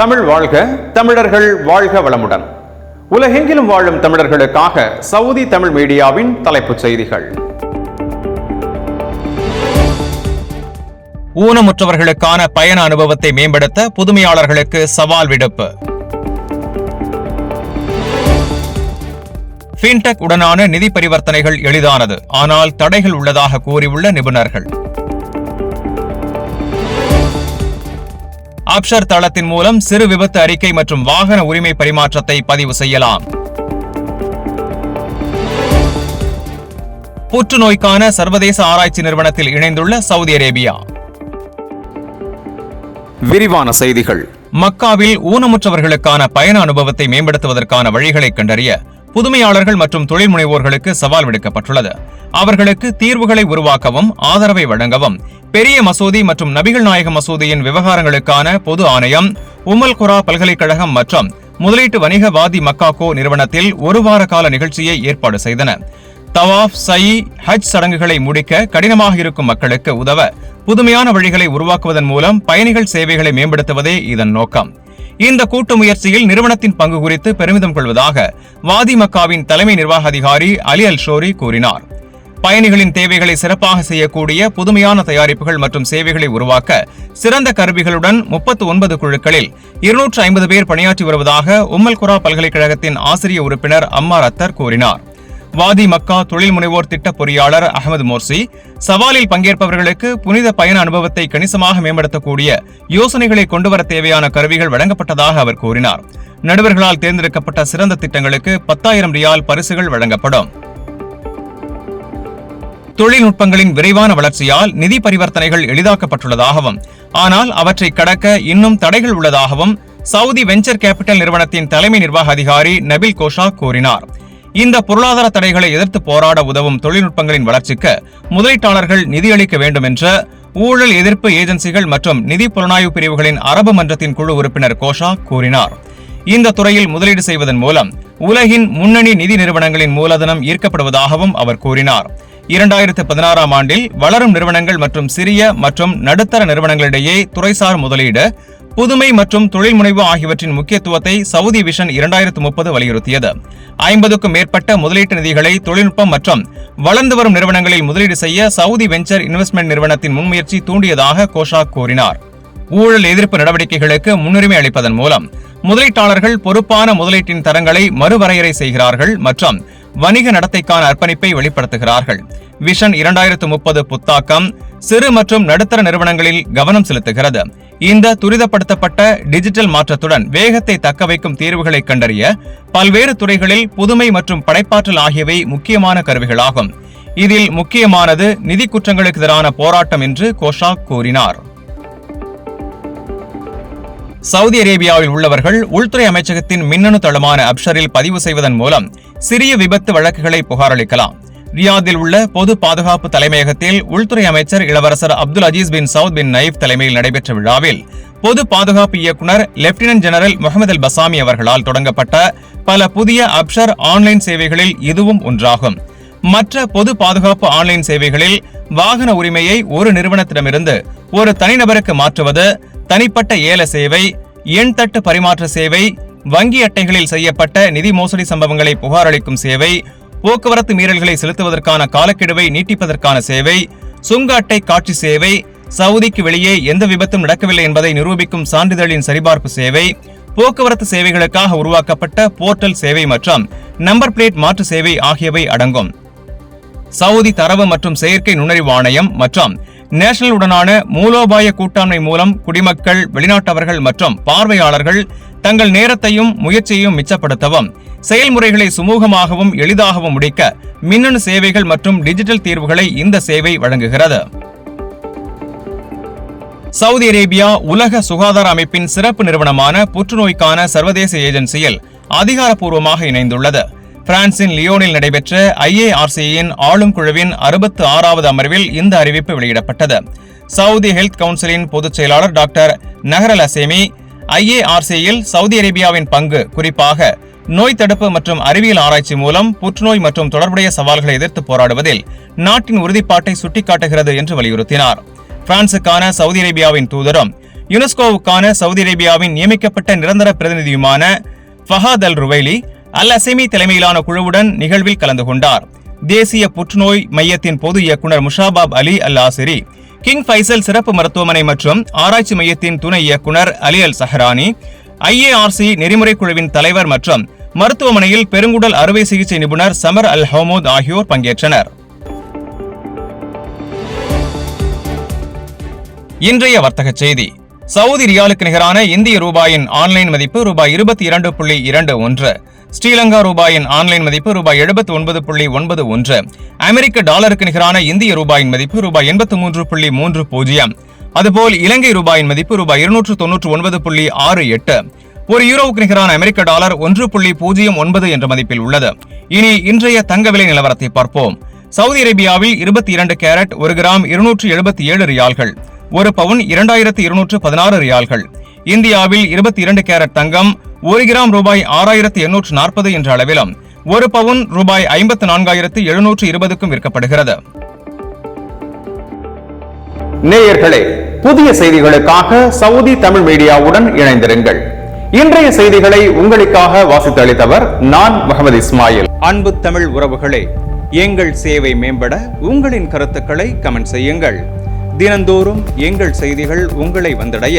தமிழ் வாழ்க தமிழர்கள் வாழ்க வளமுடன். உலகெங்கிலும் வாழும் தமிழர்களுக்காக சவுதி தமிழ் மீடியாவின் தலைப்புச் செய்திகள். ஊனமுற்றவர்களுக்கான பயண அனுபவத்தை மேம்படுத்த புதுமையாளர்களுக்கு சவால் விடுப்பு. ஃபின்டெக் உடனான நிதி பரிவர்த்தனைகள் எளிதானது. ஆனால் தடைகள் உள்ளதாக கூறியுள்ள நிபுணர்கள். அப்ஷர் தளத்தின் மூலம் சிறு விபத்து அறிக்கை மற்றும் வாகன உரிமை பரிமாற்றத்தை பதிவு செய்யலாம். புற்றுநோய்க்கான சர்வதேச ஆராய்ச்சி நிறுவனத்தில் இணைந்துள்ள சவுதி அரேபியா. விரிவான செய்திகள். மக்காவில் ஊனமுற்றவர்களுக்கான பயண அனுபவத்தை மேம்படுத்துவதற்கான வழிகளை கண்டறிய புதுமையாளர்கள் மற்றும் தொழில் முனைவோர்களுக்கு சவால் விடுக்கப்பட்டுள்ளது. அவர்களுக்கு தீர்வுகளை உருவாக்கவும் ஆதரவை வழங்கவும் பெரிய மசூதி மற்றும் நபிகள் நாயக மசூதியின் விவகாரங்களுக்கான பொது ஆணையம் உமல் குரா பல்கலைக்கழகம் மற்றும் முதலீட்டு வணிக வாதி மக்காகோ நிறுவனத்தில் ஒரு வார கால நிகழ்ச்சியை ஏற்பாடு செய்தன. தவாஃப் சை ஹஜ் சடங்குகளை முடிக்க கடினமாக இருக்கும் மக்களுக்கு உதவ புதுமையான வழிகளை உருவாக்குவதன் மூலம் பயணிகள் சேவைகளை மேம்படுத்துவதே இதன் நோக்கம். இந்த கூட்டு முயற்சியில் நிறுவனத்தின் பங்கு குறித்து பெருமிதம் கொள்வதாக வாதி மக்காவின் தலைமை நிர்வாக அதிகாரி அலி அல் ஷோரி கூறினார். பயணிகளின் தேவைகளை சிறப்பாக செய்யக்கூடிய புதுமையான தயாரிப்புகள் மற்றும் சேவைகளை உருவாக்க சிறந்த கருவிகளுடன் முப்பத்து ஒன்பது குழுக்களில் இருநூற்று ஐம்பது பேர் பணியாற்றி வருவதாக உம்மல் குரா பல்கலைக்கழகத்தின் ஆசிரிய உறுப்பினர் அம்மார் அத்தர் கூறினார். வாதி மக்கா தொழில் முனைவோர் திட்ட பொறியாளர் அகமது மோர்சி சவாலில் பங்கேற்பவர்களுக்கு புனித பயண அனுபவத்தை கணிசமாக மேம்படுத்தக்கூடிய யோசனைகளை கொண்டுவர தேவையான கருவிகள் வழங்கப்பட்டதாக அவர் கூறினார். நடுவர்களால் தேர்ந்தெடுக்கப்பட்ட சிறந்த திட்டங்களுக்கு பத்தாயிரம் ரியால் பரிசுகள் வழங்கப்படும். தொழில்நுட்பங்களின் விரைவான வளர்ச்சியால் நிதி பரிவர்த்தனைகள் எளிதாக்கப்பட்டுள்ளதாகவும் ஆனால் அவற்றை கடக்க இன்னும் தடைகள் உள்ளதாகவும் சவுதி வெஞ்சர் கேபிட்டல் நிறுவனத்தின் தலைமை நிர்வாக அதிகாரி நபில் கோஷா கூறினார். இந்த பொருளாதார தடைகளை எதிர்த்து போராட உதவும் தொழில்நுட்பங்களின் வளர்ச்சிக்கு முதலீட்டாளர்கள் நிதியளிக்க வேண்டும் என்ற ஊழல் எதிர்ப்பு ஏஜென்சிகள் மற்றும் நிதி புலனாய்வு பிரிவுகளின் அரபு மன்றத்தின் குழு உறுப்பினர் கோஷா கூறினார். இந்த துறையில் முதலீடு செய்வதன் மூலம் உலகின் முன்னணி நிதி நிறுவனங்களின் மூலதனம் ஈர்க்கப்படுவதாகவும் அவர் கூறினார். இரண்டாயிரத்து பதினாறாம் ஆண்டில் வளரும் நிறுவனங்கள் மற்றும் சிறிய மற்றும் நடுத்தர நிறுவனங்களிடையே துறைசார் முதலீடு புதுமை மற்றும் தொழில் முனைவு ஆகியவற்றின் முக்கியத்துவத்தை சவுதி விஷன் இரண்டாயிரத்து முப்பது வலியுறுத்தியது. ஐம்பதுக்கும் மேற்பட்ட முதலீட்டு நிதிகளை தொழில்நுட்பம் மற்றும் வளர்ந்து வரும் நிறுவனங்களில் முதலீடு செய்ய சவுதி வெஞ்சர் இன்வெஸ்ட்மெண்ட் நிறுவனத்தின் முன்முயற்சி தூண்டியதாக கோஷா கூறினார். ஊழல் எதிர்ப்பு நடவடிக்கைகளுக்கு முன்னுரிமை அளிப்பதன் மூலம் முதலீட்டாளர்கள் பொறுப்பான முதலீட்டின் தரங்களை மறுவரையறை செய்கிறார்கள் மற்றும் வணிக நடத்தைக்கான அர்ப்பணிப்பை வெளிப்படுத்துகிறார்கள். விஷன் இரண்டாயிரத்து முப்பது புத்தாக்கம் சிறு மற்றும் நடுத்தர நிறுவனங்களில் கவனம் செலுத்துகிறது. இந்த துரிதப்படுத்தப்பட்ட டிஜிட்டல் மாற்றத்துடன் வேகத்தை தக்கவைக்கும் தீர்வுகளை கண்டறிய பல்வேறு துறைகளில் புதுமை மற்றும் படைப்பாற்றல் ஆகியவை முக்கியமான கருவிகளாகும். இதில் முக்கியமானது நிதி குற்றங்களுக்கு எதிரான போராட்டம் என்று கோஷா கூறினார். சவுதி அரேபியாவில் உள்ளவர்கள் உள்துறை அமைச்சகத்தின் மின்னணு தளமான அப்ஷரில் பதிவு செய்வதன் மூலம் சிறிய விபத்து வழக்குகளை புகாரளிக்கலாம். ரியாதில் உள்ள பொது பாதுகாப்பு தலைமையகத்தில் உள்துறை அமைச்சர் இளவரசர் Abdul Aziz bin Saud bin Naif தலைமையில் நடைபெற்ற விழாவில் பொது பாதுகாப்பு இயக்குநர் lieutenant general Mohammed al Bassami அவர்களால் தொடங்கப்பட்ட பல புதிய அப்ஷர் ஆன்லைன் சேவைகளில் இதுவும் ஒன்றாகும். மற்ற பொது பாதுகாப்பு ஆன்லைன் சேவைகளில் வாகன உரிமையை ஒரு நிறுவனத்திடமிருந்து ஒரு தனிநபருக்கு மாற்றுவது தனிப்பட்ட ஏல சேவை எண் தட்டு பரிமாற்ற சேவை வங்கி அட்டைகளில் செய்யப்பட்ட நிதி மோசடி சம்பவங்களை புகாரளிக்கும் சேவை போக்குவரத்து மீறல்களை செலுத்துவதற்கான காலக்கெடுவை நீட்டிப்பதற்கான சேவை சுங்க அட்டை காட்சி சேவை சவுதிக்கு வெளியே எந்த விபத்தும் நடக்கவில்லை என்பதை நிரூபிக்கும் சான்றிதழின் சரிபார்ப்பு சேவை போக்குவரத்து சேவைகளுக்காக உருவாக்கப்பட்ட போர்ட்டல் சேவை மற்றும் நம்பர் பிளேட் மாற்று சேவை ஆகியவை அடங்கும். சவுதி தரவு மற்றும் செயற்கை நுண்ணறிவு ஆணையம் மற்றும் நேஷனல் உடனான மூலோபாய கூட்டாண்மை மூலம் குடிமக்கள் வெளிநாட்டவர்கள் மற்றும் பார்வையாளர்கள் தங்கள் நேரத்தையும் முயற்சியையும் மிச்சப்படுத்தவும் செயல்முறைகளை சுமூகமாகவும் எளிதாகவும் முடிக்க மின்னணு சேவைகள் மற்றும் டிஜிட்டல் தீர்வுகளை இந்த சேவை வழங்குகிறது. சவுதி அரேபியா உலக சுகாதார அமைப்பின் சிறப்பு நிறுவனமான புற்றுநோய்க்கான சர்வதேச ஏஜென்சியில் அதிகாரப்பூர்வமாக இணைந்துள்ளது. பிரான்சின் லியோனில் நடைபெற்ற ஐஏஆர்சியின் ஆளும் குழுவின் அறுபத்து ஆறாவது அமர்வில் இந்த அறிவிப்பு வெளியிடப்பட்டது. சவுதி ஹெல்த் கவுன்சிலின் பொதுச் செயலாளர் டாக்டர் நகரல் அசேமி ஐஏஆர்சியில் சவுதி அரேபியாவின் பங்கு குறிப்பாக நோய் தடுப்பு மற்றும் அறிவியல் ஆராய்ச்சி மூலம் புற்றுநோய் மற்றும் தொடர்புடைய சவால்களை எதிர்த்து போராடுவதில் நாட்டின் உறுதிப்பாட்டை சுட்டிக்காட்டுகிறது என்று வலியுறுத்தினார். பிரான்சுக்கான சவுதி அரேபியாவின் தூதரும் யுனெஸ்கோவுக்கான சவுதி அரேபியாவின் நியமிக்கப்பட்ட நிரந்தர பிரதிநிதியுமான ஃபஹாத் அல் ருவைலி அல் அசெமி தலைமையிலான குழுவுடன் நிகழ்வில் கலந்து கொண்டார். தேசிய புற்றுநோய் மையத்தின் பொது இயக்குனர் முஷாபாப் அலி அல் ஆசிரி கிங் ஃபைசல் சிறப்பு மருத்துவமனை மற்றும் ஆராய்ச்சி மையத்தின் துணை இயக்குனர் அலி அல் சஹரானி ஐஏஆர்சி நெறிமுறை குழுவின் தலைவர் மற்றும் மருத்துவமனையில் பெருங்குடல் அறுவை சிகிச்சை நிபுணர் சமர் அல் ஹமூத் ஆகியோர் பங்கேற்றனர். இன்றைய வர்த்தக செய்தி. சவுதி ரியாலுக்கு நிகரான இந்திய ரூபாயின் ஆன்லைன் மதிப்பு ரூபாய் இருபத்தி இரண்டு புள்ளி இரண்டு ஒன்று ஸ்ரீலங்கா ரூபாயின் ஆன்லைன் மதிப்பு ரூபாய் எழுபத்தி ஒன்பது புள்ளி ஒன்பது ஒன்று அமெரிக்க டாலருக்கு நிகரான இந்திய ரூபாயின் மதிப்பு ரூபாய் எண்பத்தி மூன்று புள்ளி மூன்று பூஜ்ஜியம். அதுபோல் இலங்கை ரூபாயின் மதிப்பு ரூபாய் இருநூற்று தொன்னூற்று ஒன்பது புள்ளி ஆறு எட்டு ஒரு யூரோவுக்கு நிகரான அமெரிக்க டாலர் ஒன்று புள்ளி பூஜ்ஜியம் ஒன்பது என்ற மதிப்பில் உள்ளது. இனி இன்றைய தங்க விலை நிலவரத்தை பார்ப்போம். சவுதி அரேபியாவில் இருபத்தி இரண்டு கேரட் ஒரு கிராம் இருநூற்று எழுபத்தி ஏழு ரியால்கள் ஒரு பவுன் இரண்டாயிரத்து இருநூற்று பதினாறு ரியால்கள் இந்தியாவில் இருபத்தி இரண்டு கேரட் தங்கம் ஒரு கிராம் ரூபாய் ஆறாயிரத்து எண்ணூற்று நாற்பது என்ற அளவிலும் ஒரு பவுன் ரூபாய் ஐம்பத்து நான்காயிரத்து எழுநூற்று இருபதுக்கும் விற்கப்படுகிறது. நேயர்களே புதிய செய்திகளுக்காக சவுதி தமிழ் மீடியாவுடன் இணைந்திருங்கள். இன்றைய செய்திகளை உங்களுக்காக வாசித்து அளித்தவர் நான் முகமது இஸ்மாயில். அன்பு தமிழ் உறவுகளே எங்கள் சேவை மேம்பட உங்களின் கருத்துக்களை கமெண்ட் செய்யுங்கள். தினந்தோறும் எங்கள் செய்திகள் உங்களை வந்தடைய